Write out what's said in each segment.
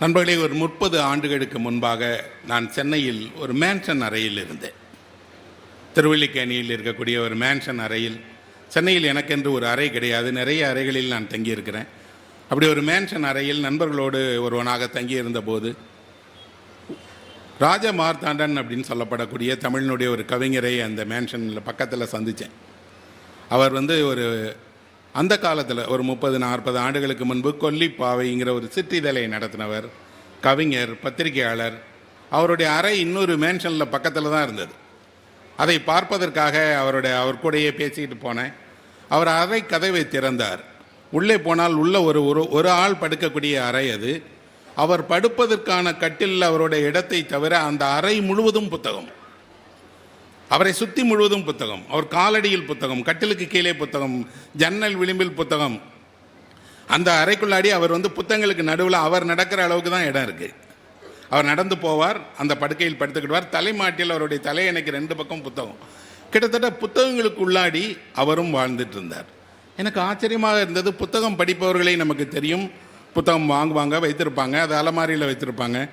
நண்பர்களே ஒரு முப்பது ஆண்டுகளுக்கு முன்பாக நான் சென்னையில் ஒரு மேன்ஷன் அறையில் இருந்தேன். திருவள்ளிக்கேணியில் இருக்கக்கூடிய ஒரு மேன்ஷன் அறையில். சென்னையில் எனக்கென்று ஒரு அறை கிடையாது. நிறைய அறைகளில் நான் தங்கியிருக்கிறேன். அப்படி ஒரு மேன்ஷன் அறையில் நண்பர்களோடு ஒருவனாக தங்கியிருந்த போது ராஜ மார்த்தாண்டன் அப்படின்னு சொல்லப்படக்கூடிய தமிழினுடைய ஒரு கவிஞரை அந்த மேன்ஷனில் பக்கத்தில் சந்தித்தேன் அவர் வந்து ஒரு அந்த காலத்தில் ஒரு முப்பது நாற்பது ஆண்டுகளுக்கு முன்பு கொல்லிப்பாவைங்கிற ஒரு சிற்றிதழை நடத்தினவர் கவிஞர் பத்திரிகையாளர். அவருடைய அறை இன்னொரு மேன்ஷனில் பக்கத்தில் தான் இருந்தது. அதை பார்ப்பதற்காக அவருடைய அவர் கூடயே பேசிக்கிட்டு போனேன். அவர் அறை கதவை திறந்தார். உள்ளே போனால் உள்ள ஒரு ஒரு ஒரு ஆள் படுக்கக்கூடிய அறை அது. அவர் படுப்பதற்கான கட்டில் அவருடைய இடத்தை தவிர அந்த அறை முழுவதும் புத்தகம். அவரை சுற்றி முழுவதும் புத்தகம். அவர் காலடியில் புத்தகம் கட்டிலுக்கு கீழே புத்தகம் ஜன்னல் விளிம்பில் புத்தகம். அந்த அறைக்குள்ளாடி அவர் வந்து புத்தகங்களுக்கு நடுவில் அவர் நடக்கிற அளவுக்கு தான் இடம் இருக்குது அவர் நடந்து போவார் அந்த படுக்கையில் படுத்துக்கிடுவார். தலைமாட்டில் அவருடைய தலையணைக்கு ரெண்டு பக்கம் புத்தகம். கிட்டத்தட்ட புத்தகங்களுக்கு உள்ளாடி அவரும் வாழ்ந்துட்டு இருந்தார். எனக்கு ஆச்சரியமாக இருந்தது புத்தகம் படிப்பவர்களை நமக்கு தெரியும். புத்தகம் வாங்குவாங்க வைத்திருப்பாங்க அது அலமாரியில் வைத்திருப்பாங்க.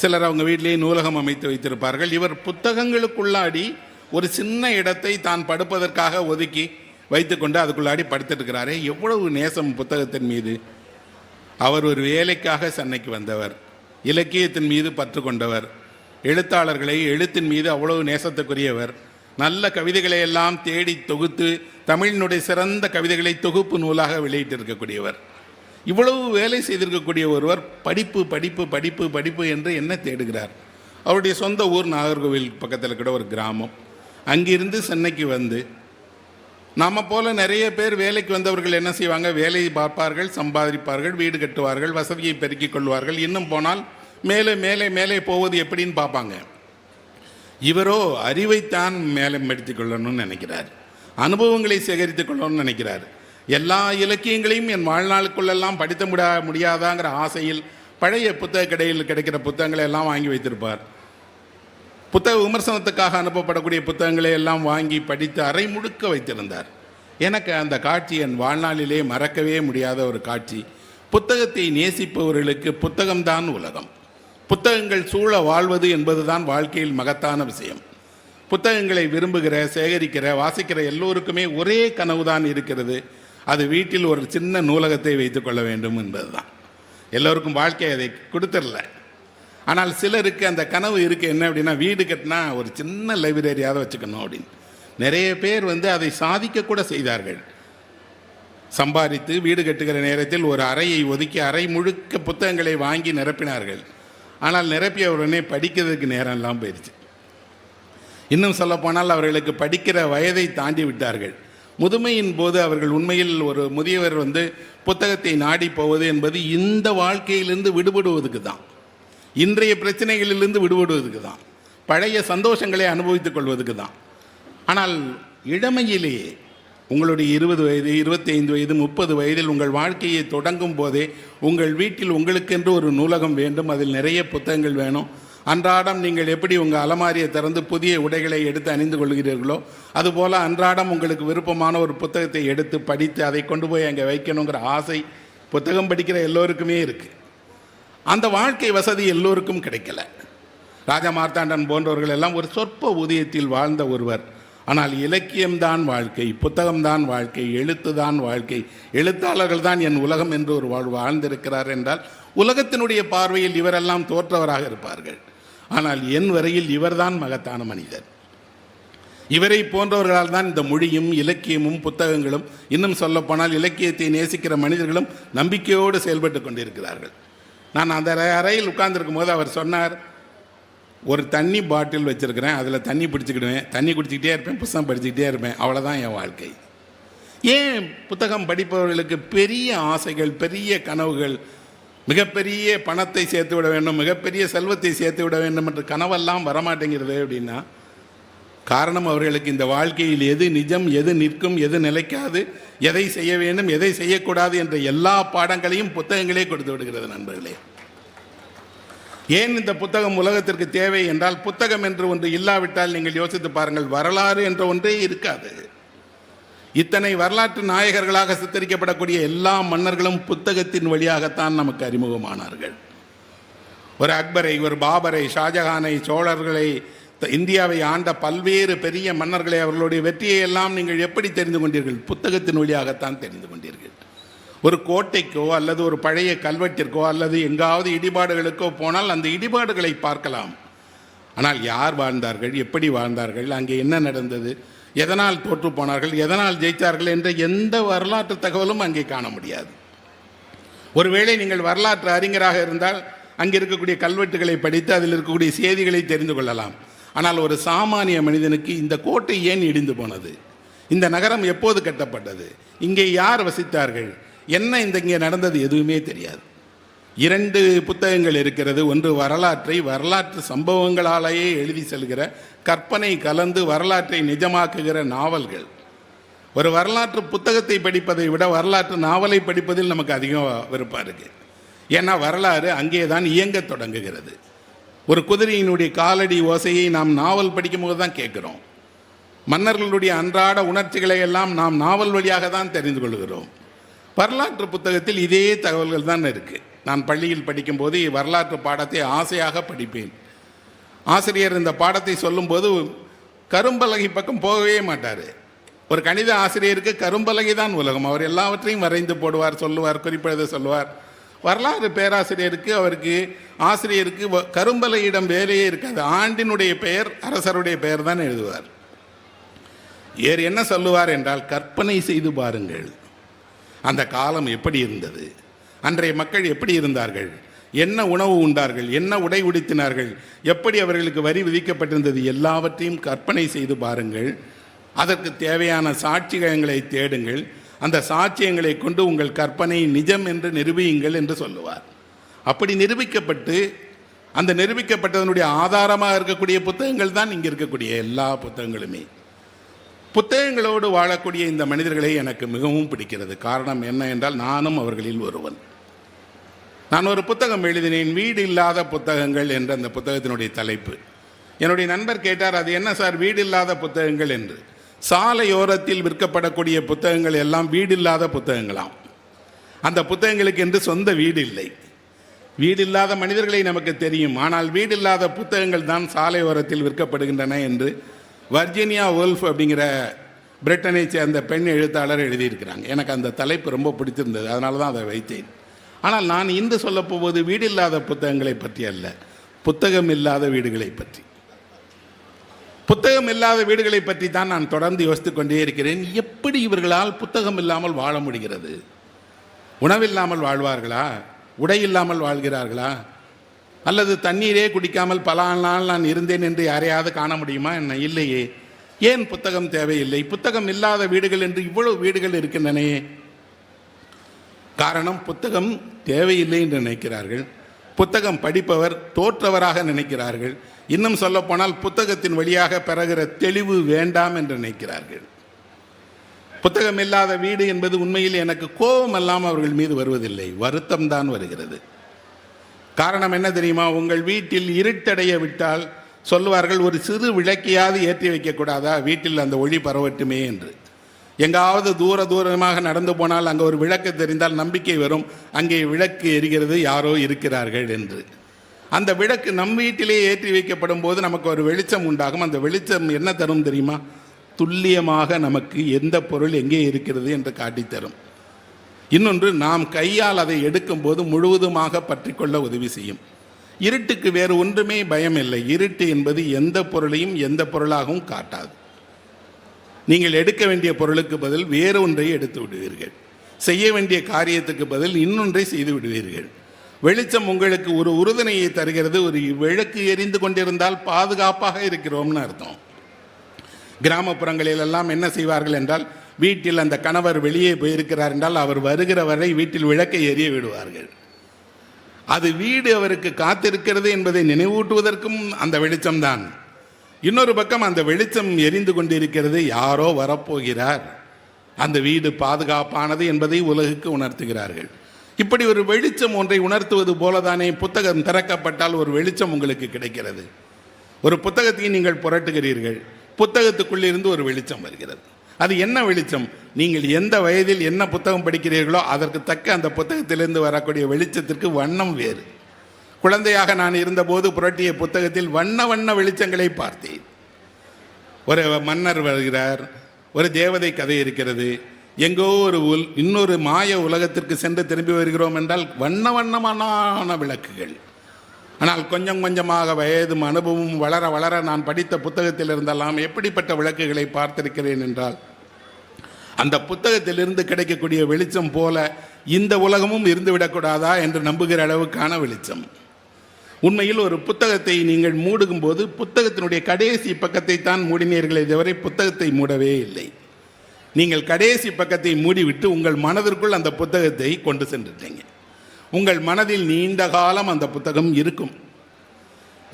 சிலர் அவங்க வீட்டிலேயே நூலகம் அமைத்து வைத்திருப்பார்கள். இவர் புத்தகங்களுக்குள்ளாடி ஒரு சின்ன இடத்தை தான் படுப்பதற்காக ஒதுக்கி வைத்துக்கொண்டு அதுக்குள்ளாடி படுத்துட்டு எவ்வளவு நேசம் புத்தகத்தின் மீது. அவர் ஒரு வேலைக்காக சென்னைக்கு வந்தவர். இலக்கியத்தின் மீது பற்று கொண்டவர். எழுத்தாளர்களை எழுத்தின் மீது அவ்வளவு நேசத்துக்குரியவர். நல்ல கவிதைகளை எல்லாம் தேடி தொகுத்து தமிழினுடைய சிறந்த கவிதைகளை தொகுப்பு நூலாக வெளியிட்டிருக்கக்கூடியவர். இவ்வளவு வேலை செய்திருக்கக்கூடிய ஒருவர் படிப்பு படிப்பு படிப்பு படிப்பு என்று என்ன தேடுகிறார். அவருடைய சொந்த ஊர் நாகர்கோவில் பக்கத்தில் கூட ஒரு கிராமம். அங்கிருந்து சென்னைக்கு வந்து நம்ம போல நிறைய பேர் வேலைக்கு வந்தவர்கள் என்ன செய்வாங்க? வேலையை பார்ப்பார்கள் சம்பாதிப்பார்கள் வீடு கட்டுவார்கள் வசதியை பெருக்கிக் கொள்வார்கள். இன்னும் போனால் மேலே மேலே மேலே போவது எப்படின்னு பார்ப்பாங்க. இவரோ அறிவைத்தான் மேலே மெடுத்திக் கொள்ளணும்னு நினைக்கிறார். அனுபவங்களை சேகரித்துக் கொள்ளணும்னு நினைக்கிறார். எல்லா இலக்கியங்களையும் என் வாழ்நாளுக்குள்ளெல்லாம் படித்த முடியா முடியாதாங்கிற ஆசையில் பழைய புத்தக கடையில் கிடைக்கிற புத்தகங்களை எல்லாம் வாங்கி வைத்திருப்பார். புத்தக விமர்சனத்துக்காக அனுப்பப்படக்கூடிய புத்தகங்களை எல்லாம் வாங்கி படித்து அறை முழுக்க வைத்திருந்தார். எனக்கு அந்த காட்சி என் வாழ்நாளிலே மறக்கவே முடியாத ஒரு காட்சி. புத்தகத்தை நேசிப்பவர்களுக்கு புத்தகம்தான் உலகம். புத்தகங்கள் சூழ வாழ்வது என்பதுதான் வாழ்க்கையில் மகத்தான விஷயம். புத்தகங்களை விரும்புகிற சேகரிக்கிற வாசிக்கிற எல்லோருக்குமே ஒரே கனவுதான் இருக்கிறது. அது வீட்டில் ஒரு சின்ன நூலகத்தை வைத்துக்கொள்ள வேண்டும் என்பதுதான். எல்லோருக்கும் வாழ்க்கை அதை கொடுத்துடல. ஆனால் சிலருக்கு அந்த கனவு இருக்குது என்ன அப்படின்னா வீடு கட்டினா ஒரு சின்ன லைப்ரரியாவது வச்சுக்கணும் அப்படின்னு. நிறைய பேர் வந்து அதை சாதிக்கக்கூட செய்தார்கள். சம்பாதித்து வீடு கட்டுகிற நேரத்தில் ஒரு அறையை ஒதுக்கி அறை முழுக்க புத்தகங்களை வாங்கி நிரப்பினார்கள். ஆனால் நிரப்பிய உடனே படிக்கிறதுக்கு நேரம் இல்லாமல் போயிடுச்சு இன்னும் சொல்லப்போனால் அவர்களுக்கு படிக்கிற வயதை தாண்டி விட்டார்கள். முதுமையின் போது அவர்கள் உண்மையில் ஒரு முதியவர் வந்து புத்தகத்தை நாடி போவது என்பது இந்த வாழ்க்கையிலிருந்து விடுபடுவதுக்கு தான் இன்றைய பிரச்சனைகளிலிருந்து விடுபடுவதுக்கு தான் பழைய சந்தோஷங்களை அனுபவித்துக் கொள்வதுக்கு தான் ஆனால் இளமையிலேயே உங்களுடைய இருபது வயது இருபத்தைந்து வயது முப்பது வயதில் உங்கள் வாழ்க்கையை தொடங்கும் போதே உங்கள் வீட்டில் உங்களுக்கென்று ஒரு நூலகம் வேண்டும் அதில் நிறைய புத்தகங்கள் வேணும். அன்றாடம் நீங்கள் எப்படி உங்கள் அலமாரியை திறந்து புதிய உடைகளை எடுத்து அணிந்து கொள்கிறீர்களோ அதுபோல் அன்றாடம் உங்களுக்கு விருப்பமான ஒரு புத்தகத்தை எடுத்து படித்து அதை கொண்டு போய் அங்கே வைக்கணுங்கிற ஆசை புத்தகம் படிக்கிற எல்லோருக்குமே இருக்குது அந்த வாழ்க்கை வசதி எல்லோருக்கும் கிடைக்கல. ராஜா மார்த்தாண்டன் போன்றவர்கள் எல்லாம் ஒரு சொற்ப ஊதியத்தில் வாழ்ந்த ஒருவர். ஆனால் இலக்கியம்தான் வாழ்க்கை புத்தகம்தான் வாழ்க்கை எழுத்துதான் வாழ்க்கை. எழுத்தாளர்கள் தான் என் உலகம் என்று ஒரு வாழ் வாழ்ந்திருக்கிறார் என்றால் உலகத்தினுடைய பார்வையில் இவரெல்லாம் தோற்றவராக இருப்பார்கள். ஆனால் என் வரையில் இவர்தான் மகத்தான மனிதர். இவரை போன்றவர்களால் தான் இந்த மொழியும் இலக்கியமும் புத்தகங்களும் இன்னும் சொல்லப்போனால் இலக்கியத்தை நேசிக்கிற மனிதர்களும் நம்பிக்கையோடு செயல்பட்டு கொண்டிருக்கிறார்கள். நான் அந்த அறையில் உட்கார்ந்துருக்கும் போது அவர் சொன்னார் ஒரு தண்ணி பாட்டில் வச்சுருக்கிறேன் அதில் தண்ணி பிடிச்சிக்கிடுவேன் தண்ணி குடிச்சிக்கிட்டே இருப்பேன் புத்தகம் படிச்சுக்கிட்டே இருப்பேன் அவ்வளோதான் என் வாழ்க்கை. ஏன் புத்தகம் படிப்பவர்களுக்கு பெரிய ஆசைகள் பெரிய கனவுகள் மிகப்பெரிய பணத்தை சேர்த்து விட வேண்டும் மிகப்பெரிய செல்வத்தை சேர்த்து விட வேண்டும் என்ற கனவெல்லாம் வரமாட்டேங்கிறது அப்படின்னா காரணம் அவர்களுக்கு இந்த வாழ்க்கையில் எது நிஜம் எது நிற்கும் எது நிலைக்காது எதை செய்ய வேண்டும் எதை செய்யக்கூடாது என்ற எல்லா பாடங்களையும் புத்தகங்களே கொடுத்து விடுகிறது நண்பர்களே. ஏன் இந்த புத்தகம் உலகத்திற்கு தேவை என்றால் புத்தகம் என்று ஒன்று இல்லாவிட்டால் நீங்கள் யோசித்து பாருங்கள் வரலாறு என்ற ஒன்றே இருக்காது. இத்தனை வரலாற்று நாயகர்களாக சித்தரிக்கப்படக்கூடிய எல்லா மன்னர்களும் புத்தகத்தின் வழியாகத்தான் நமக்கு அறிமுகமானார்கள். ஒரு அக்பரை ஒரு பாபரை ஷாஜஹானை சோழர்களை இந்தியாவை ஆண்ட பல்வேறு பெரிய மன்னர்களை அவர்களுடைய வெற்றியை எல்லாம் நீங்கள் எப்படி தெரிந்து கொண்டீர்கள்? புத்தகத்தின் வழியாகத்தான் தெரிந்து கொண்டீர்கள். ஒரு கோட்டைக்கோ அல்லது ஒரு பழைய கல்வெட்டிற்கோ அல்லது எங்காவது இடிபாடுகளுக்கோ போனால் அந்த இடிபாடுகளை பார்க்கலாம். ஆனால் யார் வாழ்ந்தார்கள்? எப்படி வாழ்ந்தார்கள்? அங்கே என்ன நடந்தது? எதனால் தோற்று போனார்கள்? எதனால் ஜெயித்தார்கள் என்ற எந்த வரலாற்று தகவலும் அங்கே காண முடியாது. ஒருவேளை நீங்கள் வரலாற்று அறிஞராக இருந்தால் அங்கே இருக்கக்கூடிய கல்வெட்டுகளை படித்து அதில் இருக்கக்கூடிய செய்திகளை தெரிந்து கொள்ளலாம். ஆனால் ஒரு சாமானிய மனிதனுக்கு இந்த கோட்டை ஏன் இடிந்து போனது? இந்த நகரம் எப்போது கட்டப்பட்டது? இங்கே யார் வசித்தார்கள்? என்ன இந்த இங்கே நடந்தது எதுவுமே தெரியாது. இரண்டு புத்தகங்கள் இருக்கிறது. ஒன்று வரலாற்றை வரலாற்று சம்பவங்களாலேயே எழுதி செல்கிற கற்பனை கலந்து வரலாற்றை நிஜமாக்குகிற நாவல்கள். ஒரு வரலாற்று புத்தகத்தை படிப்பதை விட வரலாற்று நாவலை படிப்பதில் நமக்கு அதிகம் விருப்பம் இருக்குது ஏன்னா வரலாறு அங்கே தான் இயங்கத் தொடங்குகிறது. ஒரு குதிரையினுடைய காலடி ஓசையை நாம் நாவல் படிக்கும்போது தான் கேட்குறோம். மன்னர்களுடைய அன்றாட உணர்ச்சிகளை எல்லாம் நாம் நாவல் வழியாக தான் தெரிந்து கொள்கிறோம். வரலாற்று புத்தகத்தில் இதே தகவல்கள் தான் இருக்குது நான் பள்ளியில் படிக்கும்போது வரலாற்று பாடத்தை ஆசையாக படிப்பேன். ஆசிரியர் இந்த பாடத்தை சொல்லும்போது கரும்பலகை பக்கம் போகவே மாட்டார். ஒரு கணித ஆசிரியருக்கு கரும்பலகை தான் உலகம். அவர் எல்லாவற்றையும் வரைந்து போடுவார் சொல்லுவார் குறிப்பெழுத சொல்லுவார். வரலாறு பேராசிரியருக்கு அவருக்கு ஆசிரியருக்கு வ- வேலையே இருக்காது. ஆண்டினுடைய பெயர் அரசருடைய பெயர் தான் எழுதுவார். ஏர் என்ன சொல்லுவார் என்றால் கற்பனை செய்து பாருங்கள். அந்த காலம் எப்படி இருந்தது? அன்றைய மக்கள் எப்படி இருந்தார்கள்? என்ன உணவு உண்டார்கள்? என்ன உடை உடுத்தினார்கள்? எப்படி அவர்களுக்கு வரி விதிக்கப்பட்டிருந்தது? எல்லாவற்றையும் கற்பனை செய்து பாருங்கள். அதற்கு தேவையான சாட்சியங்களை தேடுங்கள். அந்த சாட்சியங்களை கொண்டு உங்கள் கற்பனை நிஜம் என்று நிரூபியுங்கள் என்று சொல்லுவார். அப்படி நிரூபிக்கப்பட்டு அந்த நிரூபிக்கப்பட்டதனுடைய ஆதாரமாக இருக்கக்கூடிய புத்தகங்கள் தான் இங்கே இருக்கக்கூடிய எல்லா புத்தகங்களுமே. புத்தகங்களோடு வாழக்கூடிய இந்த மனிதர்களை எனக்கு மிகவும் பிடிக்கிறது. காரணம் என்ன என்றால் நானும் அவர்களில் ஒருவன். நான் ஒரு புத்தகம் எழுதினேன் வீடு இல்லாத புத்தகங்கள் என்ற அந்த புத்தகத்தினுடைய தலைப்பு. என்னுடைய நண்பர் கேட்டார் அது என்ன சார் வீடு இல்லாத புத்தகங்கள்? என்று. சாலையோரத்தில் விற்கப்படக்கூடிய புத்தகங்கள் எல்லாம் வீடு இல்லாத புத்தகங்களாம். அந்த புத்தகங்களுக்கு என்று சொந்த வீடு இல்லை. வீடு இல்லாத மனிதர்களை நமக்கு தெரியும். ஆனால் வீடு இல்லாத புத்தகங்கள் தான் சாலையோரத்தில் விற்கப்படுகின்றன என்று வர்ஜீனியா வோல்ஃப் அப்படிங்கிற பிரிட்டனை சேர்ந்த பெண் எழுத்தாளர் எழுதியிருக்கிறாங்க. எனக்கு அந்த தலைப்பு ரொம்ப பிடிச்சிருந்தது அதனால தான் அதை வைத்தேன். ஆனால் நான் இன்று சொல்லப்போவது வீடு இல்லாத புத்தகங்களை பற்றி அல்ல. புத்தகம் இல்லாத வீடுகளை பற்றி. புத்தகம் இல்லாத வீடுகளை பற்றி தான் நான் தொடர்ந்து யோசித்துக் கொண்டே இருக்கிறேன். எப்படி இவர்களால் புத்தகம் இல்லாமல் வாழ முடிகிறது? உணவில்லாமல் வாழ்வார்களா? உடை இல்லாமல் வாழ்கிறார்களா? அல்லது தண்ணீரே குடிக்காமல் பல நாள் நான் இருந்தேன் என்று யாரையாவது காண முடியுமா? என்ன இல்லையே. ஏன் புத்தகம் தேவையில்லை? புத்தகம் இல்லாத வீடுகள் என்று இவ்வளவு வீடுகள் இருக்கின்றனே. காரணம் புத்தகம் தேவையில்லை என்று நினைக்கிறார்கள். புத்தகம் படிப்பவர் தோற்றவராக நினைக்கிறார்கள். இன்னும் சொல்லப்போனால் புத்தகத்தின் வழியாக பெறுகிற தெளிவு வேண்டாம் என்று நினைக்கிறார்கள். புத்தகம் இல்லாத வீடு என்பது உண்மையில் எனக்கு கோபம் எல்லாம் அவர்கள் மீது வருவதில்லை. வருத்தம் தான் வருகிறது. காரணம் என்ன தெரியுமா? உங்கள் வீட்டில் இருட்டடைய விட்டால் சொல்லுவார்கள் ஒரு சிறு விளக்கையாவது ஏற்றி வைக்கக்கூடாதா? வீட்டில் அந்த ஒளி பரவட்டுமே என்று. எங்காவது தூர தூரமாக நடந்து போனால் அங்கே ஒரு விளக்கு தெரிந்தால் நம்பிக்கை வரும். அங்கே விளக்கு எரிகிறது யாரோ இருக்கிறார்கள் என்று. அந்த விளக்கு நம் வீட்டிலே ஏற்றி வைக்கப்படும் போது நமக்கு ஒரு வெளிச்சம் உண்டாகும். அந்த வெளிச்சம் என்ன தரும் தெரியுமா? துல்லியமாக நமக்கு எந்த பொருள் எங்கே இருக்கிறது என்று காட்டித் தரும் இன்னொன்று நாம் கையால் அதை எடுக்கும்போது முழுவதுமாக பற்றிக்கொள்ள உதவி செய்யும். இருட்டுக்கு வேறு ஒன்றுமே பயம் இல்லை. இருட்டு என்பது எந்த பொருளையும் எந்த பொருளாகவும் காட்டாது. நீங்கள் எடுக்க வேண்டிய பொருளுக்கு பதில் வேறு ஒன்றை எடுத்து விடுவீர்கள். செய்ய வேண்டிய காரியத்துக்கு பதில் இன்னொன்றை செய்து விடுவீர்கள். வெளிச்சம் உங்களுக்கு ஒரு உறுதுணையை தருகிறது ஒரு விளக்கு எரிந்து கொண்டிருந்தால் பாதுகாப்பாக இருக்கிறோம்னு அர்த்தம். கிராமப்புறங்களில் எல்லாம் என்ன செய்வார்கள் என்றால் வீட்டில் அந்த கணவர் வெளியே போயிருக்கிறார் என்றால் அவர் வருகிற வரை வீட்டில் விளக்கை எரிய விடுவார்கள். அது வீடு அவருக்கு காத்திருக்கிறது என்பதை நினைவூட்டுவதற்கும் அந்த வெளிச்சம்தான். இன்னொரு பக்கம் அந்த வெளிச்சம் எரிந்து கொண்டிருக்கிறது யாரோ வரப்போகிறார். அந்த வீடு பாதுகாப்பானது என்பதை உலகுக்கு உணர்த்துகிறார்கள். இப்படி ஒரு வெளிச்சம் ஒன்றை உணர்த்துவது போலதானே புத்தகம் திறக்கப்பட்டால் ஒரு வெளிச்சம் உங்களுக்கு கிடைக்கிறது. ஒரு புத்தகத்தை நீங்கள் புரட்டுகிறீர்கள். புத்தகத்துக்குள்ளிருந்து ஒரு வெளிச்சம் வருகிறது. அது என்ன வெளிச்சம்? நீங்கள் எந்த வயதில் என்ன புத்தகம் படிக்கிறீர்களோ அதற்கு தக்க அந்த புத்தகத்திலிருந்து வரக்கூடிய வெளிச்சத்திற்கு வண்ணம் வேறு. குழந்தையாக நான் இருந்தபோது புரட்டிய புத்தகத்தில் வண்ண வண்ண வெளிச்சங்களை பார்த்தேன். ஒரு மன்னர் வருகிறார். ஒரு தேவதை கதை இருக்கிறது. எங்கோ ஒரு உல் இன்னொரு மாய உலகத்திற்கு சென்று திரும்பி வருகிறோம் என்றால் வண்ண வண்ணமான விளக்குகள். ஆனால் கொஞ்சம் கொஞ்சமாக வயதும் அனுபவமும் வளர வளர நான் படித்த புத்தகத்தில் இருந்தெல்லாம் எப்படிப்பட்ட விளக்குகளை பார்த்திருக்கிறேன் என்றால் அந்த புத்தகத்திலிருந்து கிடைக்கக்கூடிய வெளிச்சம் போல இந்த உலகமும் இருந்துவிடக்கூடாதா என்று நம்புகிற அளவுக்கான வெளிச்சம். உண்மையில் ஒரு புத்தகத்தை நீங்கள் மூடுகும்போது புத்தகத்தினுடைய கடைசி பக்கத்தை தான் மூடினீர்களே தவிர புத்தகத்தை மூடவே இல்லை. நீங்கள் கடைசி பக்கத்தை மூடிவிட்டு உங்கள் மனதிற்குள் அந்த புத்தகத்தை கொண்டு சென்றுட்டீங்க. உங்கள் மனதில் நீண்ட காலம் அந்த புத்தகம் இருக்கும்.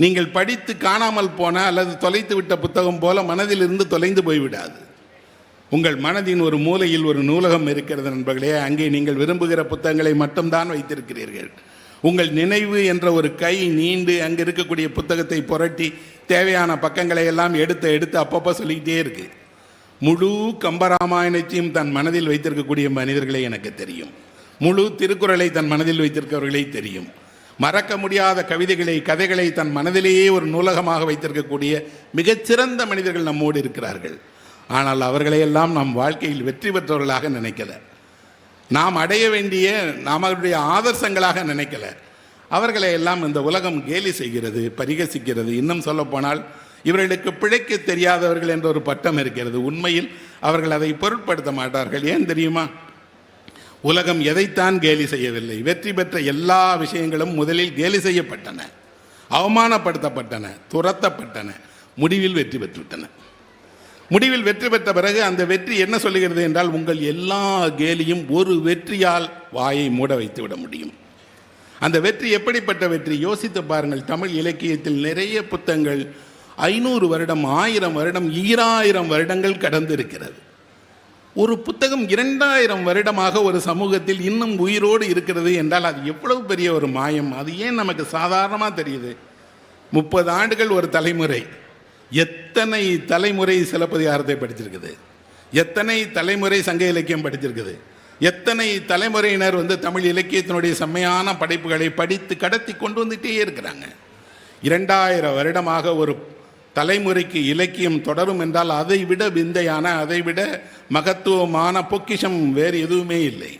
நீங்கள் படித்து காணாமல் போன அல்லது தொலைத்து விட்ட புத்தகம் போல மனதிலிருந்து தொலைந்து போய்விடாது. உங்கள் மனதின் ஒரு மூலையில் ஒரு நூலகம் இருக்கிறது நண்பர்களே அங்கே நீங்கள் விரும்புகிற புத்தகங்களை மட்டும்தான் வைத்திருக்கிறீர்கள். உங்கள் நினைவு என்ற ஒரு கை நீண்டு அங்கே இருக்கக்கூடிய புத்தகத்தை புரட்டி தேவையான பக்கங்களை எல்லாம் எடுத்து எடுத்து அப்பப்போ சொல்லிக்கிட்டே இருக்குது முழு கம்பராமாயணத்தையும் தன் மனதில் வைத்திருக்கக்கூடிய மனிதர்களை எனக்கு தெரியும். முழு திருக்குறளை தன் மனதில் வைத்திருக்கிறவர்களை தெரியும். மறக்க முடியாத கவிதைகளை கதைகளை தன் மனதிலேயே ஒரு நூலகமாக வைத்திருக்கக்கூடிய மிகச்சிறந்த மனிதர்கள் நம்மோடு இருக்கிறார்கள். ஆனால் அவர்களையெல்லாம் நாம் வாழ்க்கையில் வெற்றி பெற்றவர்களாக நினைக்கல. நாம் அடைய வேண்டிய நாம் அவருடைய ஆதர்சங்களாக நினைக்கல. அவர்களை எல்லாம் இந்த உலகம் கேலி செய்கிறது பரிகசிக்கிறது. இன்னும் சொல்லப்போனால் இவர்களுக்கு பிழைக்க தெரியாதவர்கள் என்ற ஒரு பட்டம் இருக்கிறது. உண்மையில் அவர்கள் அதை பொருட்படுத்த மாட்டார்கள். ஏன் தெரியுமா? உலகம் எதைத்தான் கேலி செய்யவில்லை. வெற்றி பெற்ற எல்லா விஷயங்களும் முதலில் கேலி செய்யப்பட்டன. அவமானப்படுத்தப்பட்டன. துரத்தப்பட்டன. முடிவில் வெற்றி பெற்றுவிட்டன. முடிவில் வெற்றி பெற்ற பிறகு அந்த வெற்றி என்ன சொல்லுகிறது என்றால் உங்கள் எல்லா கேலியும் ஒரு வெற்றியால் வாயை மூட வைத்து விட முடியும். அந்த வெற்றி எப்படிப்பட்ட வெற்றி? யோசித்து பாருங்கள். தமிழ் இலக்கியத்தில் நிறைய புத்தகங்கள் ஐநூறு வருடம் ஆயிரம் வருடம் ஈராயிரம் வருடங்கள் கடந்து இருக்கிறது ஒரு புத்தகம் இரண்டாயிரம் வருடமாக ஒரு சமூகத்தில் இன்னும் உயிரோடு இருக்கிறது என்றால் அது எவ்வளவு பெரிய ஒரு மாயம்? அது ஏன் நமக்கு சாதாரணமாக தெரியுது? முப்பது ஆண்டுகள் ஒரு தலைமுறை. எத்தனை தலைமுறை சிலப்பதிகாரத்தை படிச்சிருக்குது? எத்தனை தலைமுறை சங்க இலக்கியம் படிச்சிருக்குது? எத்தனை தலைமுறையினர் வந்து தமிழ் இலக்கியத்தினுடைய செம்மையான படைப்புகளை படித்து கடத்தி கொண்டு வந்துட்டே இருக்கிறாங்க. இரண்டாயிரம் வருடமாக ஒரு தலைமுறைக்கு இலக்கியம் தொடரும் என்றால் அதை விட விந்தையான அதை விட மகத்துவமான பொக்கிஷம் வேறு எதுவுமே இல்லை.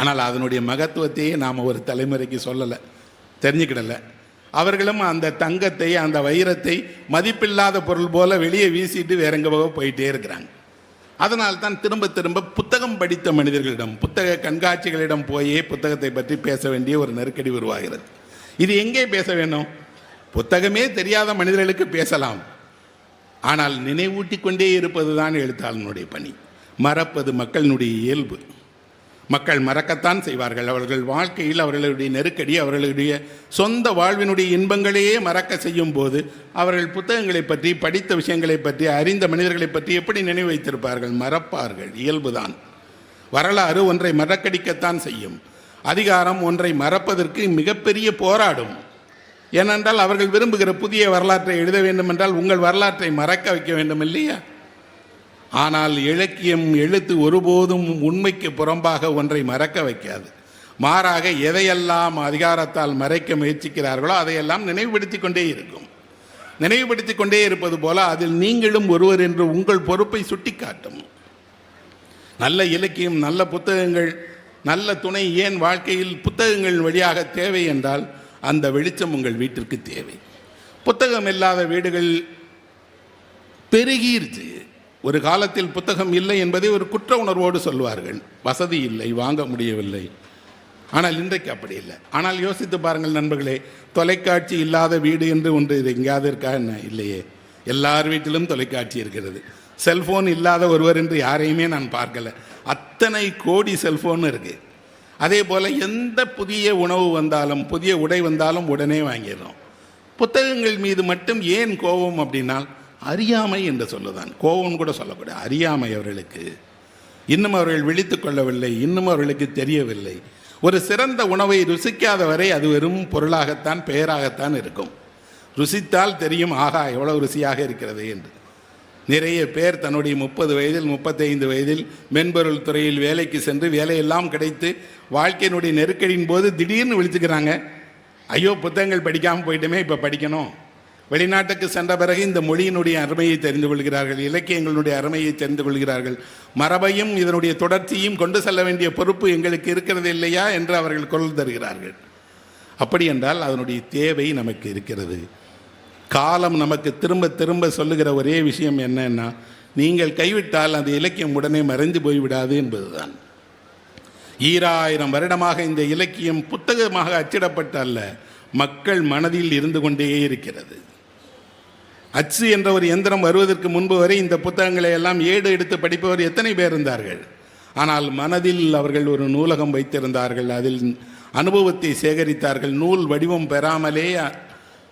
ஆனால் அதனுடைய மகத்துவத்தையே நாம் ஒரு தலைமுறைக்கு சொல்லலை தெரிஞ்சுக்கிடலை. அவர்களும் அந்த தங்கத்தை அந்த வைரத்தை மதிப்பில்லாத பொருள் போல வெளியே வீசிட்டு வேற எங்க போயிட்டே இருக்கிறாங்க. அதனால் தான் திரும்ப திரும்ப புத்தகம் படித்த மனிதர்களிடம் புத்தக கண்காட்சிகளிடம் போயே புத்தகத்தை பற்றி பேச வேண்டிய ஒரு நெருக்கடி உருவாகிறது. இது எங்கே பேச வேண்டும்? புத்தகமே தெரியாத மனிதர்களுக்கு பேசலாம். ஆனால் நினைவூட்டி கொண்டே இருப்பது தான் எழுத்தாளனுடைய பணி. மறப்பது மக்களினுடைய இயல்பு. மக்கள் மறக்கத்தான் செய்வார்கள். அவர்கள் வாழ்க்கையில் அவர்களுடைய நெருக்கடி அவர்களுடைய சொந்த வாழ்வினுடைய இன்பங்களையே மறக்க செய்யும் போது அவர்கள் புத்தகங்களை பற்றி படித்த விஷயங்களை பற்றி அறிந்த மனிதர்களை பற்றி எப்படி நினைவு வைத்திருப்பார்கள்? மறப்பார்கள். இயல்புதான். வரலாறு ஒன்றை மறக்கடிக்கத்தான் செய்யும். அதிகாரம் ஒன்றை மறப்பதற்கு மிகப்பெரிய போராடும். ஏனென்றால் அவர்கள் விரும்புகிற புதிய வரலாற்றை எழுத வேண்டும் என்றால் உங்கள் வரலாற்றை மறக்க வைக்க வேண்டும் இல்லையா? ஆனால் இலக்கியம் எழுத்து ஒருபோதும் உண்மைக்கு புறம்பாக ஒன்றை மறக்க வைக்காது. மாறாக எதையெல்லாம் அதிகாரத்தால் மறைக்க முயற்சிக்கிறார்களோ அதையெல்லாம் நினைவுபடுத்தி கொண்டே இருக்கும். நினைவுபடுத்தி கொண்டே இருப்பது போல அதில் நீங்களும் ஒருவர் என்று உங்கள் பொறுப்பை சுட்டிக்காட்டும். நல்ல இலக்கியம் நல்ல புத்தகங்கள் நல்ல துணை ஏன் வாழ்க்கையில் புத்தகங்கள் வழியாக தேவை என்றால் அந்த வெளிச்சம் உங்கள் வீட்டிற்கு தேவை. புத்தகம் இல்லாத வீடுகள் பெருகிருச்சு ஒரு காலத்தில் புத்தகம் இல்லை என்பதை ஒரு குற்ற உணர்வோடு சொல்வார்கள். வசதி இல்லை வாங்க முடியவில்லை. ஆனால் இன்றைக்கு அப்படி இல்லை. ஆனால் யோசித்து பாருங்கள் நண்பர்களே தொலைக்காட்சி இல்லாத வீடு என்று ஒன்று இது எங்கேயாவது இருக்கா என்ன? இல்லையே. எல்லார் வீட்டிலும் தொலைக்காட்சி இருக்கிறது. செல்ஃபோன் இல்லாத ஒருவர் என்று யாரையுமே நான் பார்க்கல. அத்தனை கோடி செல்ஃபோன் இருக்குது அதே போல் எந்த புதிய உணவு வந்தாலும் புதிய உடை வந்தாலும் உடனே வாங்கிடுறோம். புத்தகங்கள் மீது மட்டும் ஏன் கோபம் அப்படின்னால் அறியாமை என்று சொல்லுதான். கோபம் கூட சொல்லக்கூடாது. அறியாமை அவர்களுக்கு. இன்னும் அவர்கள் விழித்து கொள்ளவில்லை இன்னும் அவர்களுக்கு தெரியவில்லை. ஒரு சிறந்த உணவை ருசிக்காத வரை அது வெறும் பொருளாகத்தான் பெயராகத்தான் இருக்கும். ருசித்தால் தெரியும் ஆகா எவ்வளவு ருசியாக இருக்கிறது என்று. நிறைய பேர் தன்னுடைய முப்பது வயதில் முப்பத்தைந்து வயதில் மென்பொருள் துறையில் வேலைக்கு சென்று வேலையெல்லாம் கிடைத்து வாழ்க்கையினுடைய நெருக்கடியின் போது திடீர்னு விழிச்சுக்கிறாங்க. ஐயோ புத்தகங்கள் படிக்காமல் போயிட்டுமே இப்போ படிக்கணும். வெளிநாட்டுக்கு சென்ற பிறகு இந்த மொழியினுடைய அருமையை தெரிந்து கொள்கிறார்கள் இலக்கியங்களுடைய அருமையை தெரிந்து கொள்கிறார்கள். மரபையும் இதனுடைய தொடர்ச்சியும் கொண்டு செல்ல வேண்டிய பொறுப்பு எங்களுக்கு இருக்கிறது இல்லையா என்று அவர்கள் குரல் தருகிறார்கள். அப்படி என்றால் அதனுடைய தேவை நமக்கு இருக்கிறது. காலம் நமக்கு திரும்ப திரும்ப சொல்லுகிற ஒரே விஷயம் என்னன்னா நீங்கள் கைவிட்டால் அந்த இலக்கியம் உடனே மறைந்து போய்விடாது என்பதுதான். ஈராயிரம் வருடமாக இந்த இலக்கியம் புத்தகமாக அச்சிடப்பட்ட அல்ல மக்கள் மனதில் இருந்து கொண்டே இருக்கிறது. அச்சு என்ற ஒரு எந்திரம் வருவதற்கு முன்பு வரை இந்த புத்தகங்களை எல்லாம் ஏடு எடுத்து படிப்பவர் எத்தனை பேர் இருந்தார்கள்? ஆனால் மனதில் அவர்கள் ஒரு நூலகம் வைத்திருந்தார்கள் அதில் அனுபவத்தை சேகரித்தார்கள் நூல் வடிவம் பெறாமலே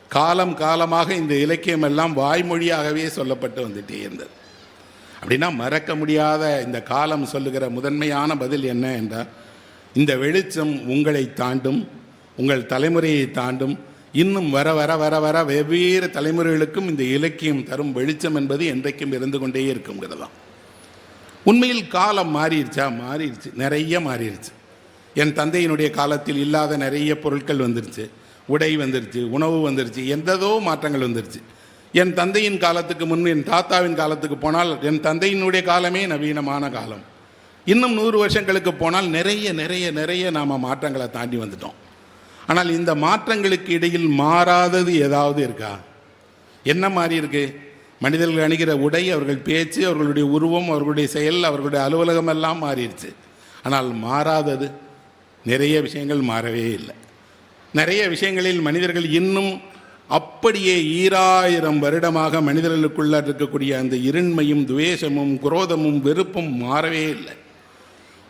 காலம் காலமாக இந்த இலக்கியம் எல்லாம் வாய்மொழியாகவே சொல்லப்பட்டு வந்துட்டே இருந்தது. அப்படின்னா மறக்க முடியாத இந்த காலம் சொல்லுகிற முதன்மையான பதில் என்ன என்றால் இந்த வெளிச்சம் உங்களை தாண்டும் உங்கள் தலைமுறையை தாண்டும். இன்னும் வர வர வர வர வெவ்வேறு தலைமுறைகளுக்கும் இந்த இலக்கியம் தரும் வெளிச்சம் என்பது என்றைக்கும் இருந்து கொண்டே இருக்குங்கிறதாம் உண்மையில் காலம் மாறிடுச்சா? மாறிடுச்சு. நிறைய மாறிடுச்சு. என் தந்தையினுடைய காலத்தில் இல்லாத நிறைய பொருட்கள் வந்துருச்சு. உடை வந்துருச்சு உணவு வந்துருச்சு எந்ததோ மாற்றங்கள் வந்துருச்சு. என் தந்தையின் காலத்துக்கு முன் என் தாத்தாவின் காலத்துக்கு போனால் என் தந்தையினுடைய காலமே நவீனமான காலம். இன்னும் நூறு வருஷங்களுக்கு போனால் நிறைய நிறைய நிறைய நாம் மாற்றங்களை தாண்டி வந்துட்டோம். ஆனால் இந்த மாற்றங்களுக்கு இடையில் மாறாதது ஏதாவது இருக்கா? என்ன மாறி இருக்கு? மனிதர்கள் அணிகிற உடை அவர்கள் பேச்சு அவர்களுடைய உருவம் அவர்களுடைய செயல் அவர்களுடைய அலுவலகம் எல்லாம் மாறிடுச்சு. ஆனால் மாறாதது நிறைய விஷயங்கள் மாறவே இல்லை. நிறைய விஷயங்களில் மனிதர்கள் இன்னும் அப்படியே ஈராயிரம் வருடமாக மனிதர்களுக்குள்ள இருக்கக்கூடிய அந்த இருண்மையும் துவேஷமும் குரோதமும் வெறுப்பும் மாறவே இல்லை.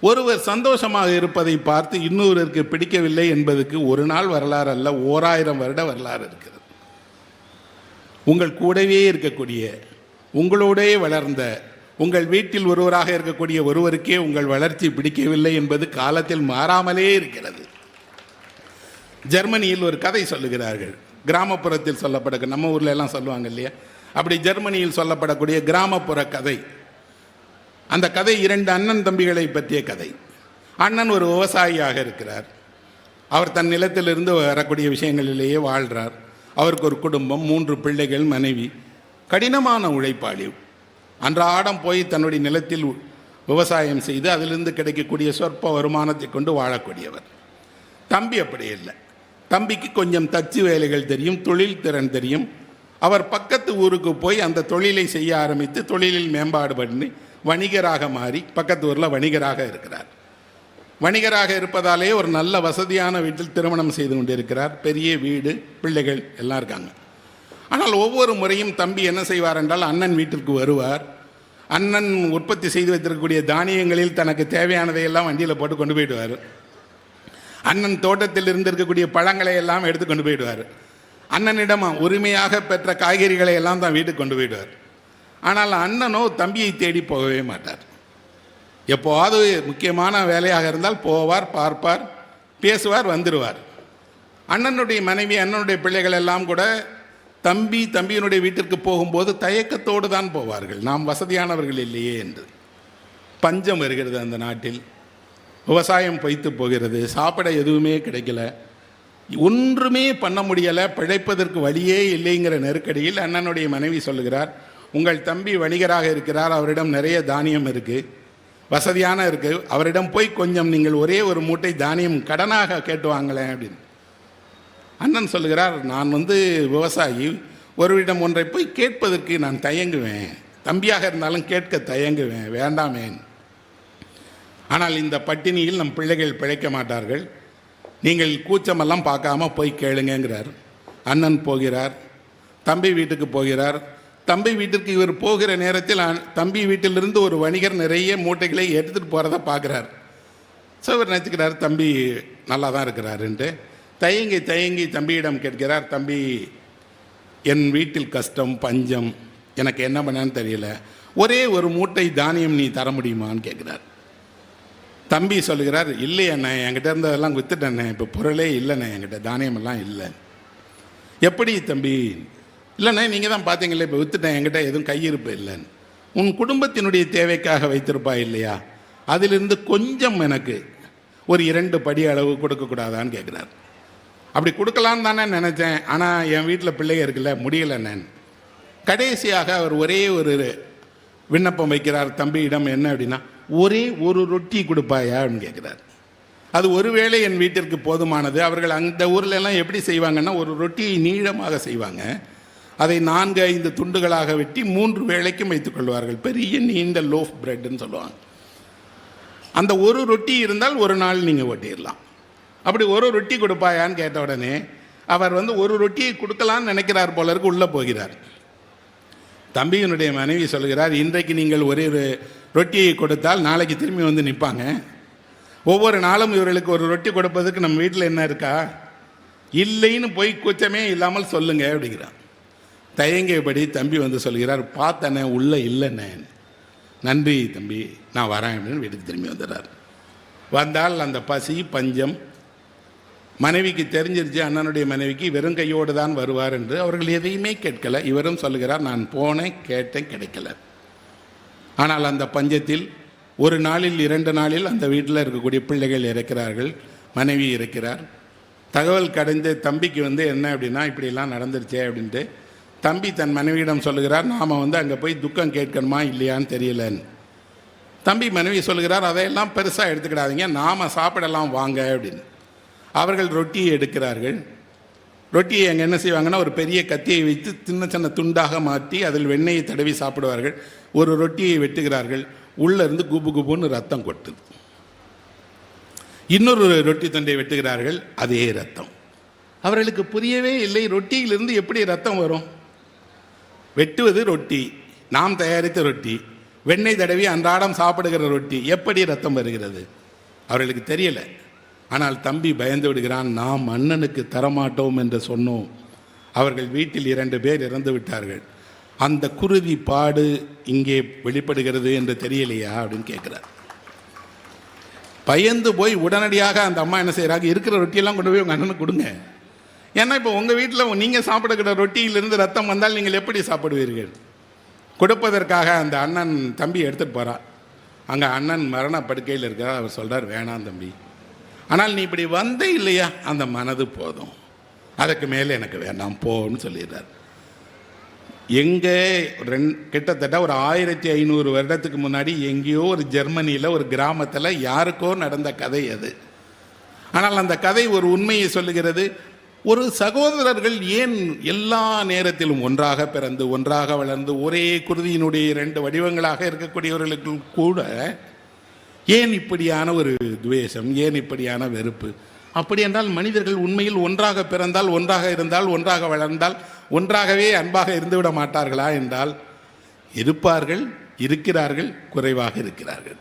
ஒருவர் சந்தோஷமாக இருப்பதை பார்த்து இன்னொருவருக்கு பிடிக்கவில்லை என்பதுக்கு ஒரு நாள் வரலாறு அல்ல ஓராயிரம் வருட வரலாறு இருக்கிறது. உங்கள் கூடவே இருக்கக்கூடிய உங்களோடே வளர்ந்த உங்கள் வீட்டில் ஒருவராக இருக்கக்கூடிய ஒருவருக்கே உங்கள் வளர்ச்சி பிடிக்கவில்லை என்பது காலத்தில் மாறாமலே இருக்கிறது. ஜெர்மனியில் ஒரு கதை சொல்லுகிறார்கள். கிராமப்புறத்தில் சொல்லப்பட நம்ம ஊர்ல எல்லாம் சொல்லுவாங்க இல்லையா? அப்படி ஜெர்மனியில் சொல்லப்படக்கூடிய கிராமப்புற கதை. அந்த கதை இரண்டு அண்ணன் தம்பிகளை பற்றிய கதை. அண்ணன் ஒரு விவசாயியாக இருக்கிறார். அவர் தன் நிலத்திலிருந்து வரக்கூடிய விஷயங்களிலேயே வாழ்கிறார் அவருக்கு ஒரு குடும்பம் மூன்று பிள்ளைகள் மனைவி. கடினமான உழைப்பாளி அன்றாடம் போய் தன்னுடைய நிலத்தில் விவசாயம் செய்து அதிலிருந்து கிடைக்கக்கூடிய சொற்ப வருமானத்தை கொண்டு வாழக்கூடியவர். தம்பி அப்படி இல்லை. தம்பிக்கு கொஞ்சம் தச்சு வேலைகள் தெரியும் தொழில் திறன் தெரியும். அவர் பக்கத்து ஊருக்கு போய் அந்த தொழிலை செய்ய ஆரம்பித்து தொழிலில் மேம்பாடு பண்ணி வணிகராக மாறி பக்கத்து ஊரில் வணிகராக இருக்கிறார். வணிகராக இருப்பதாலே ஒரு நல்ல வசதியான வீட்டில் திருமணம் செய்து கொண்டிருக்கிறார். பெரிய வீடு பிள்ளைகள் எல்லாம் இருக்காங்க. ஆனால் ஒவ்வொரு முறையும் தம்பி என்ன செய்வார் என்றால் அண்ணன் வீட்டிற்கு வருவார். அண்ணன் உற்பத்தி செய்து வைத்திருக்கக்கூடிய தானியங்களில் தனக்கு தேவையானதை எல்லாம் வண்டியில் போட்டு கொண்டு போயிடுவார். அண்ணன் தோட்டத்தில் இருந்து இருக்கக்கூடிய பழங்களை எல்லாம் எடுத்து கொண்டு போயிடுவார். அண்ணனிடம் உரிமையாக பெற்ற காய்கறிகளை எல்லாம் தான் வீட்டுக்கு கொண்டு போயிடுவார். ஆனால் அண்ணனோ தம்பியை தேடி போகவே மாட்டார். எப்போவாவது முக்கியமான வேலையாக இருந்தால் போவார் பார்ப்பார் பேசுவார் வந்துடுவார் அண்ணனுடைய மனைவி அண்ணனுடைய பிள்ளைகள் எல்லாம் கூட தம்பி தம்பியினுடைய வீட்டிற்கு போகும்போது தயக்கத்தோடு தான் போவார்கள். நாம் வசதியானவர்கள் இல்லையே என்று. பஞ்சம் வருகிறது அந்த நாட்டில். விவசாயம் பொய்த்து போகிறது சாப்பிட எதுவுமே கிடைக்கல. ஒன்றுமே பண்ண முடியலை பிழைப்பதற்கு வழியே இல்லைங்கிற நெருக்கடியில் அண்ணனுடைய மனைவி சொல்லுகிறார் உங்கள் தம்பி வணிகராக இருக்கிறார் அவரிடம் நிறைய தானியம் இருக்குது வசதியான இருக்குது அவரிடம் போய் கொஞ்சம் நீங்கள் ஒரே ஒரு மூட்டை தானியம் கடனாக கேட்டு வாங்களேன் அப்படின்னு. அண்ணன் சொல்லுகிறார் நான் வந்து விவசாயி ஒருவரிடம் ஒன்றை போய் கேட்பதற்கு நான் தயங்குவேன். தம்பியாக இருந்தாலும் கேட்க தயங்குவேன் வேண்டாமேன். ஆனால் இந்த பட்டினியில் நம் பிள்ளைகள் பிழைக்க மாட்டார்கள். நீங்கள் கூச்சமெல்லாம் பார்க்காம போய் கேளுங்கங்கிறார். அண்ணன் போகிறார் தம்பி வீட்டுக்கு போகிறார். தம்பி வீட்டிற்கு இவர் போகிற நேரத்தில் தம்பி வீட்டிலிருந்து ஒரு வணிகர் நிறைய மூட்டைகளை எடுத்துகிட்டு போகிறத பார்க்குறார். ஸோ இவர் நினச்சிக்கிறார் தம்பி நல்லா தான் இருக்கிறாருன்ட்டு. தயங்கி தயங்கி தம்பியிடம் கேட்கிறார் தம்பி என் வீட்டில் கஷ்டம் பஞ்சம் எனக்கு என்ன பண்ணான்னு தெரியல. ஒரே ஒரு மூட்டை தானியம் நீ தர முடியுமான்னு கேட்குறார். தம்பி சொல்லுகிறார் இல்லையண்ணே என்கிட்ட இருந்ததெல்லாம் வித்துட்டேண்ணே இப்போ பொருளே இல்லைண்ணே என்கிட்ட தானியமெல்லாம் இல்லை. எப்படி தம்பி? இல்லைண்ணே நீங்கள் தான் பார்த்தீங்களே இப்போ வித்துட்டேன் என்கிட்ட எதுவும் கையிருப்பு இல்லைன்னு. உன் குடும்பத்தினுடைய தேவைக்காக வைத்திருப்பா இல்லையா? அதிலிருந்து கொஞ்சம் எனக்கு ஒரு இரண்டு படி அளவு கொடுக்கக்கூடாதான்னு கேட்குறார். அப்படி கொடுக்கலான்னு தானே நினச்சேன் ஆனால் என் வீட்டில் பிள்ளைங்க இருக்குல்ல முடியலண்ணன் கடைசியாக அவர் ஒரே ஒரு விண்ணப்பம் வைக்கிறார் தம்பியிடம் என்ன அப்படின்னா ஒரே ஒரு ரொட்டி கொடுப்பாயா அப்படின்னு கேட்குறாரு அது ஒருவேளை என் வீட்டிற்கு போதுமானது. அவர்கள் அந்த ஊரில் எல்லாம் எப்படி செய்வாங்கன்னா ஒரு ரொட்டியை நீளமாக செய்வாங்க. அதை நான்கு ஐந்து துண்டுகளாக வெட்டி மூன்று வேளைக்கும் வைத்துக்கொள்வார்கள் பெரிய நீண்ட லோஃப் பிரெட்னு சொல்லுவாங்க. அந்த ஒரு ரொட்டி இருந்தால் ஒரு நாள் நீங்கள் ஓட்டிடலாம். அப்படி ஒரு ரொட்டி கொடுப்பாயான்னு கேட்ட உடனே அவர் வந்து ஒரு ரொட்டியை கொடுக்கலான்னு நினைக்கிறார் போல இருக்கு உள்ளே போகிறார். தம்பியினுடைய மனைவி சொல்கிறார் இன்றைக்கு நீங்கள் ஒரே ஒரு ரொட்டியை கொடுத்தால் நாளைக்கு திரும்பி வந்து நிற்பாங்க. ஒவ்வொரு நாளும் இவர்களுக்கு ஒரு ரொட்டி கொடுப்பதுக்கு நம்ம வீட்டில் என்ன இருக்கா? இல்லைன்னு போய் கூச்சமே இல்லாமல் சொல்லுங்க அப்படிங்கிறான். தயங்கியபடி தம்பி வந்து சொல்கிறார் பார்த்தனே உள்ளே இல்லைண்ணே நன்றி தம்பி நான் வரேன் அப்படின்னு வீட்டுக்கு திரும்பி வந்துடுறார். வந்தால் அந்த பசி பஞ்சம் மனைவிக்கு தெரிஞ்சிருச்சு அண்ணனுடைய மனைவிக்கு வெறும் கையோடு தான் வருவார் என்று அவர்கள் எதையுமே கேட்கல. இவரும் சொல்லுகிறார் நான் போனேன் கேட்டேன் கிடைக்கல. ஆனால் அந்த பஞ்சத்தில் ஒரு நாளில் இரண்டு நாளில் அந்த வீட்டில் இருக்கக்கூடிய பிள்ளைகள் இறக்கிறார்கள் மனைவி இருக்கிறார் தகவல் கடைந்த தம்பிக்கு வந்து என்ன அப்படின்னா இப்படியெல்லாம் நடந்துருச்சே அப்படின்ட்டு தம்பி தன் மனைவியிடம் சொல்லுகிறார் நாம் வந்து அங்கே போய் துக்கம் கேட்கணுமா இல்லையான்னு தெரியலன்னு. தம்பி மனைவி சொல்லுகிறார் அதையெல்லாம் பெருசாக எடுத்துக்கிடாதீங்க நாம் சாப்பிடலாம் வாங்க அப்படின்னு. அவர்கள் ரொட்டியை எடுக்கிறார்கள். ரொட்டியை அங்கே என்ன செய்வாங்கன்னா ஒரு பெரிய கத்தியை வைத்து சின்ன சின்ன துண்டாக மாற்றி அதில் வெண்ணெயை தடவி சாப்பிடுவார்கள். ஒரு ரொட்டியை வெட்டுகிறார்கள். உள்ளே இருந்து குபு குபுன்னு ரத்தம் கொட்டுது. இன்னொரு ரொட்டி துண்டை வெட்டுகிறார்கள். அதே ரத்தம். அவர்களுக்கு புரியவே இல்லை ரொட்டியிலிருந்து எப்படி ரத்தம் வரும்? வெட்டுவது ரொட்டி. நாம் தயாரித்த ரொட்டி. வெண்ணெய் தடவி அன்றாடம் சாப்பிடுகிற ரொட்டி. எப்படி ரத்தம் வருகிறது? அவர்களுக்கு தெரியலை. ஆனால் தம்பி பயந்து விடுகிறான் நாம் அண்ணனுக்கு தரமாட்டோம் என்று சொன்னோம். அவர்கள் வீட்டில் இரண்டு பேர் இறந்து விட்டார்கள். அந்த குருதி பாடு இங்கே வெளிப்படுகிறது என்று தெரியலையா அப்படின்னு கேட்குறார். பயந்து போய் உடனடியாக அந்த அம்மா என்ன செய்கிறாங்க இருக்கிற ரொட்டியெல்லாம் கொண்டு போய் உங்கள் அண்ணனுக்கு கொடுங்க. ஏன்னா இப்போ உங்கள் வீட்டில் நீங்கள் சாப்பிடக்கிற ரொட்டியிலிருந்து ரத்தம் வந்தால் நீங்கள் எப்படி சாப்பிடுவீர்கள்? கொடுப்பதற்காக அந்த அண்ணன் தம்பி எடுத்துகிட்டு போகிறார் அங்கே அண்ணன் மரண படுக்கையில் இருக்கிறார். அவர் சொல்கிறார் வேணாம் தம்பி. ஆனால் நீ இப்படி வந்தே இல்லையா? அந்த மனது போதும். அதுக்கு மேலே எனக்கு வேண்டாம் போன்னு சொல்லிடுறார். எங்கே ரெண் கிட்டத்தட்ட ஒரு ஆயிரத்தி ஐநூறு வருடத்துக்கு முன்னாடி எங்கேயோ ஒரு ஜெர்மனியில் ஒரு கிராமத்தில் யாருக்கோ நடந்த கதை அது. ஆனால் அந்த கதை ஒரு உண்மையை சொல்லுகிறது. ஒரு சகோதரர்கள் ஏன் எல்லா நேரத்திலும் ஒன்றாக பிறந்து ஒன்றாக வளர்ந்து ஒரே குருதியினுடைய இரண்டு வடிவங்களாக இருக்கக்கூடியவர்களுக்கு கூட ஏன் இப்படியான ஒரு துவேஷம்? ஏன் இப்படியான வெறுப்பு? அப்படி என்றால் மனிதர்கள் உண்மையில் ஒன்றாக பிறந்தால் ஒன்றாக இருந்தால் ஒன்றாக வளர்ந்தால் ஒன்றாகவே அன்பாக இருந்துவிட மாட்டார்களா என்றால் இருப்பார்கள் இருக்கிறார்கள் குறைவாக இருக்கிறார்கள்.